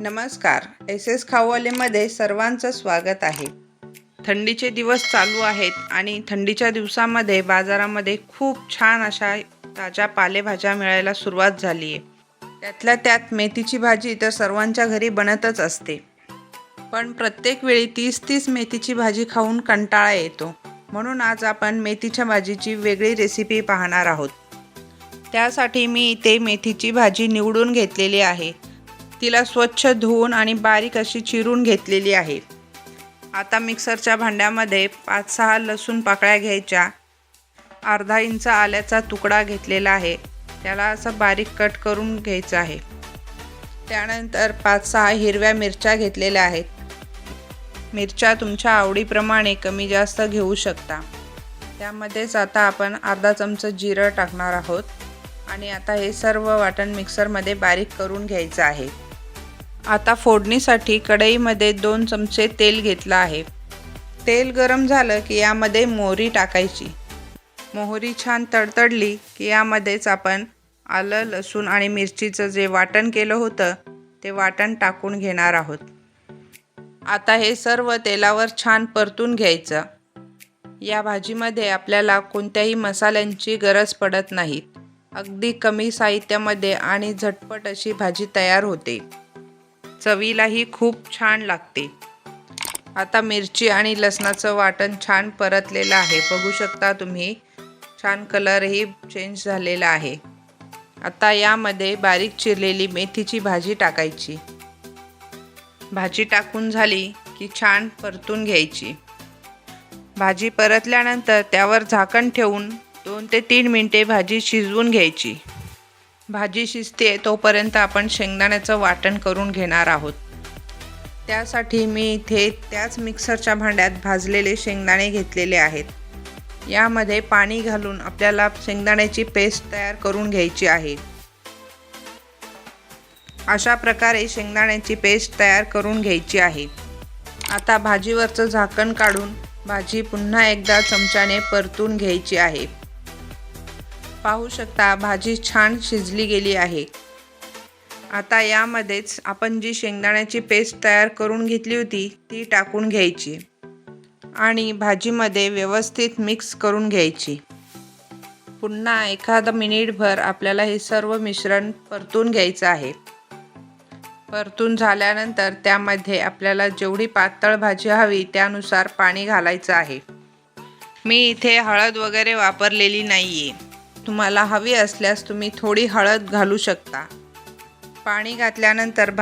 नमस्कार. S S खाऊवालेमध्ये सर्वांचं स्वागत आहे. थंडीचे दिवस चालू आहेत आणि थंडीच्या दिवसामध्ये बाजारामध्ये खूप छान अशा ताज्या पालेभाज्या मिळायला सुरुवात झाली आहे त्यातल्या त्यात मेथीची भाजी तर सर्वांच्या घरी बनतच असते. पण प्रत्येक वेळी तीस तीस मेथीची भाजी खाऊन कंटाळा येतो. म्हणून आज आपण मेथीच्या भाजीची वेगळी रेसिपी पाहणार आहोत. त्यासाठी मी इथे मेथीची भाजी निवडून घेतलेली आहे. तिला स्वच्छ धुवून आणि बारीक अशी चिरून घेतलेली आहे. आता मिक्सरच्या भांड्यामध्ये पाच सहा लसूण पाकळ्या घ्यायच्या. अर्धा इंच आल्याचा तुकडा घेतलेला आहे. त्याला असं बारीक कट करून घ्यायचं आहे. त्यानंतर पाच सहा हिरव्या मिरच्या घेतलेल्या आहेत. मिरच्या तुमच्या आवडीप्रमाणे कमी जास्त घेऊ शकता. त्यामध्येच आता आपण अर्धा चमचा जिरं टाकणार आहोत. आणि आता हे सर्व वाटण मिक्सरमध्ये बारीक करून घ्यायचं आहे. आता फोडणीसाठी कढईमध्ये दोन चमचे तेल घेतलं आहे. तेल गरम झालं की यामध्ये मोहरी टाकायची. मोहरी छान तडतडली की यामध्येच आपण आलं लसूण आणि मिरचीचं जे वाटण केलं होतं ते वाटण टाकून घेणार आहोत. आता हे सर्व तेलावर छान परतून घ्यायचं. या भाजीमध्ये आपल्याला कोणत्याही मसाल्यांची गरज पडत नाही. अगदी कमी साहित्यामध्ये आणि झटपट अशी भाजी तयार होते. चवीलाही खूप छान लागते. आता मिरची आणि लसणाचं वाटण छान परतलेलं आहे. बघू शकता तुम्ही छान कलरही चेंज झालेला आहे. आता यामध्ये बारीक चिरलेली मेथीची भाजी टाकायची. भाजी टाकून झाली की छान परतून घ्यायची. भाजी परतल्यानंतर त्यावर झाकण ठेवून दोन ते तीन मिनटे भाजी शिजवून घ्यायची. भाजी शिजते तोपर्यंत आपण शेंगदाण्याचं वाटण करून घेणार आहोत. त्यासाठी मी इथे त्याच मिक्सरच्या भांड्यात भाजलेले शेंगदाणे घेतलेले आहेत. यामध्ये पाणी घालून आपल्याला शेंगदाण्याची पेस्ट तयार करून घ्यायची आहे. अशा प्रकारे शेंगदाण्याची पेस्ट तयार करून घ्यायची आहे. आता भाजीवरचं झाकण काढून भाजी पुन्हा एकदा चमच्याने परतून घ्यायची आहे. पाहू शकता भाजी छान शिजली गेली आहे. आता यामध्येच आपण जी शेंगदाण्याची पेस्ट तयार करून घेतली होती ती टाकून घ्यायची आणि भाजीमध्ये व्यवस्थित मिक्स करून घ्यायची. पुन्हा एखादा मिनिटभर आपल्याला हे सर्व मिश्रण परतून घ्यायचं आहे. परतून झाल्यानंतर त्यामध्ये आपल्याला जेवढी पातळ भाजी हवी त्यानुसार पाणी घालायचं आहे. मी इथे हळद वगैरे वापरलेली नाही आहे तुम्हाला हवी असल्यास तुम्ही थोडी हळद घालू शकता. पाणी घातल्यानंतर भा